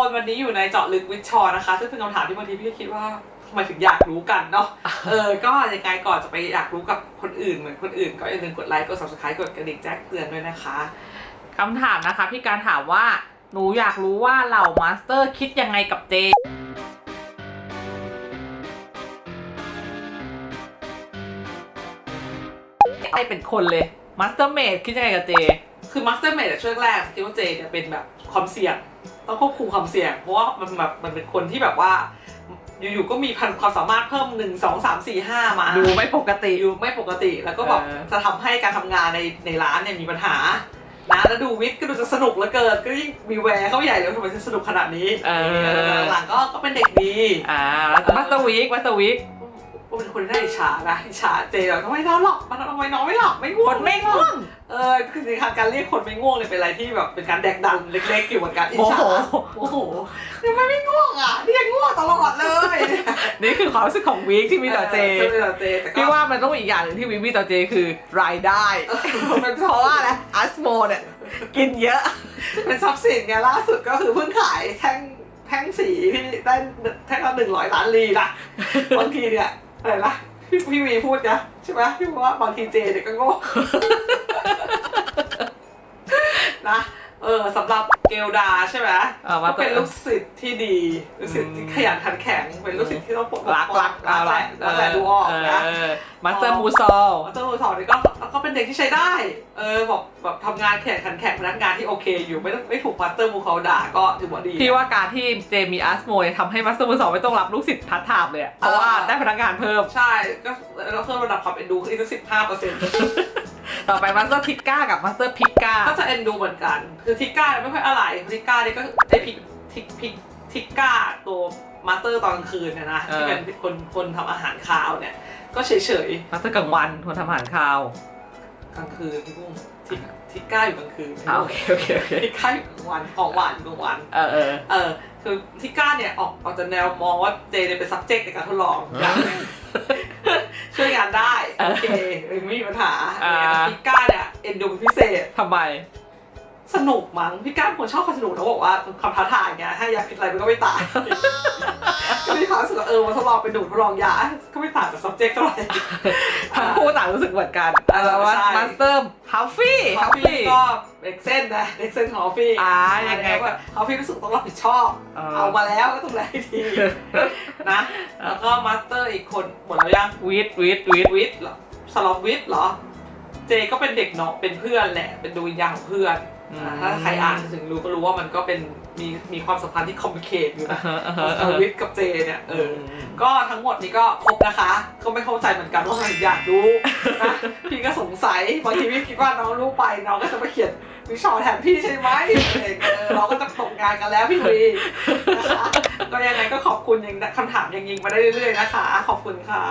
คนวันนี้อยู่ในเจาะลึกวิชชอนะคะ ซึ่งเป็นคำถามที่บางทีพี่ก็คิดว่าทำไมถึงอยากรู้กันเนาะ เออ ก็ยังไงก่อนจะไปอยากรู้กับคนอื่นเหมือนคนอื่น ก็อย่าลืมกดไลค์ กด subscribe กดกระดิ่งแจ้งเตือนด้วยนะคะคำถามนะคะ พี่การถามว่าหนูอยากรู้ว่าเหล่ามาสเตอร์คิดยังไงกับเจไอเป็นคนเลยมาสเตอร์เมดคิดยังไงกับเจ คือมาสเตอร์เมดช่วงแรกคิดว่าเจเนี่ยเป็นแบบความเสี่ยง ต้องควบคุมความเสี่ยง เพราะว่ามันแบบมันเป็นคนที่แบบว่า อยู่ๆก็มีพันความสามารถเพิ่มหนึ่งสองสามสี่ห้ามาดูไม่ปกติอยู่ไม่ปกติ แล้วก็แบบเออจะทำให้การทำงานในในร้านเนี่ยมีปัญหานะแล้วดูวิทย์ก็ดูจะสนุกเหลือเกินก็ยิ่งมีแวร์เข้าใหญ่เลยทำไมถึงสนุกขนาดนี้เออหลังๆก็ก็เป็นเด็กดีอ่าแล้วมาสเตอร์วีคมาสเตอร์วี คก็เป็นคนที่น่าอิจฉานะอิจฉาเจเราทำไมนอนหลับมันทำไมนอนไม่หลับไม่ง่วคงนไม่ง่วงเออคือในการเรียกคนไม่ง่วงเนี่ยเป็นอะไรที่แบบเป็นการแดกดันเล็กๆอยู่เหมือนกันอิจโอ้ฉาโหโอ้โหทำไมไม่ง่วงอะเรียกง่วงตลอดเลย นี่คือความรู้สึกของวีคที่มีต่อเจออมีต่อเจแต่ก็พี่ว่ามันต้องมีอีกอย่างหนึ่งที่วีคมีต่อเจคือรายได้มันเพราะว่าอะไรอัสโมเนี่ยกินเยอะเป็นทรัพย์สินไงล่าสุดก็คือเพิ่งขายแท่งแท่งสีที่ได้แท่งละหนึ่งร้อยล้านลีนะบางทีเนี่ย อะไรนะพี่พี่วีพูดนะใช่ไหมพี่บอกว่าบางทีเจเนี่ยก็โง่ นะเออสำหรับเกลดาใช่ไหมเออมาก็เป็นลูกศิษย์ที่ดีลูกศิษย์ที่ขยันขันแข็งเป็นลูกศิษย์ที่ต้องปกรักรักรักแหละรักแหละดูออกนะมาสเตอร์มูซอลอัลเตอร์โรสอนนี่ก็ ก็เป็นเด็กที่ใช้ได้ เออบอกแบบทำงานแข่งขันแข่งพนักงานที่โอเค อยู่ไม่ต้องไม่ถูกมาสเตอร์มูเขาด่าก็ถือว่าดีพี่ว่าการที่เจมีอัสโมเนี่ยทำให้มาสเตอร์มูซอลไม่ต้องรับลูกศิษย์พัฒถามเลยอะเพราะว่าได้พนักงานเพิ่ม ใช่ ก็แล้วเพิ่มระดับความเอ็นดูขึ้นอีกสักสิบห้าเปอร์เซ็นต์ต่อไปมาสเตอร์พิก้ากับมาสเตอร์พิก้าก็จะเอ็นดูเหมือนกัน คือทิก้าเนี่ยไม่ค่อยอะไรทิก้านี่ก็ไอพิกทิกพิกทิก้าตัวมาสเตอร์ตอนกลางคืนเนี่ยนะที่เป็นคนคนทำอาหารคาวเนี่ยก็เฉยมาสเตอร์กลางวันคนทำอาหารข้าวๆ กลางคืนพี่บุ้งทิกทิก้าอยู่กลางคืนอ่าโอเคโอเคโอเคทิก้าอยู่กลางวันของหวานอยู่กลางวัน เออเออ เออคือทิก้าเนี่ยออกออกจากแนวมองว่าเจเนี่ยเป็น subject ในการทดลองช่วยงานได้โอเคไม่มีปัญหาอ่า แต่ทิก้าเนี่ยเอ็นดูเป็นพิเศษทำไม สนุกมั้งพี่ก้ามคนชอบความสนุกแล้วบอกว่าคำท้าทายไงให้ยาพิษอะไรมันก็ไม่ตายก็มีความรู้สึกว่าเออมาทดลองเป็นหนูทดลองยาก็ไม่ต่างจาก subject เท่าไหร่ทั้งคู่ต่างรู้สึ กเหมือนกันเออแล้วว่าใช่ มาสเตอร์ฮัฟฟี่คอฮัฟฟฟี่ฟี่ ก็เด็กเส้นนะเด็กเส้นของคอฟฟี่อ่ายังไงก็คอฟฟี่รู้สึกต้องรับผิดชอบ เออ เอามาแล้วก็ต้องได้ทีนะ แล้วก็มาสเตอร์อีกคนหมดแล้วยังวิทวิทวิทวิทย์เหรอสล็อตวิทย์เหรอ เจก็เป็นเด็กเนาะเป็นเพื่อนแหละ เป็นดวงวิญญาณของเพื่อนอ่า ถ้าใครอ่านถึงรู้ก็รู้ว่ามันก็เป็นมีมีความสัมพันธ์ที่คอมพลีเคทอยู่อ่านะฮะอ่าสฮะล็อ่าอตฮะวิทย์กับเจเนี่ยเออก็ทั้งหมดนี้ก็ครบนะคะ ก็ไม่เข้าใจเหมือนกันว่ามันอยากรู้นะพี่ก็สงสัยบางทีพี่คิดว่าน้องรู้ไปน้องก็จะมาเขียนวิชาแทนพี่ใช่ไหมอะไรอย่างเงี้ยเออเราก็จะตกงานกันแล้วพี่วีนะคะก็ยังไงก็ขอบคุณยังคำถามยังยิงมาได้เรื่อยๆนะคะ ขอบคุณค่ะ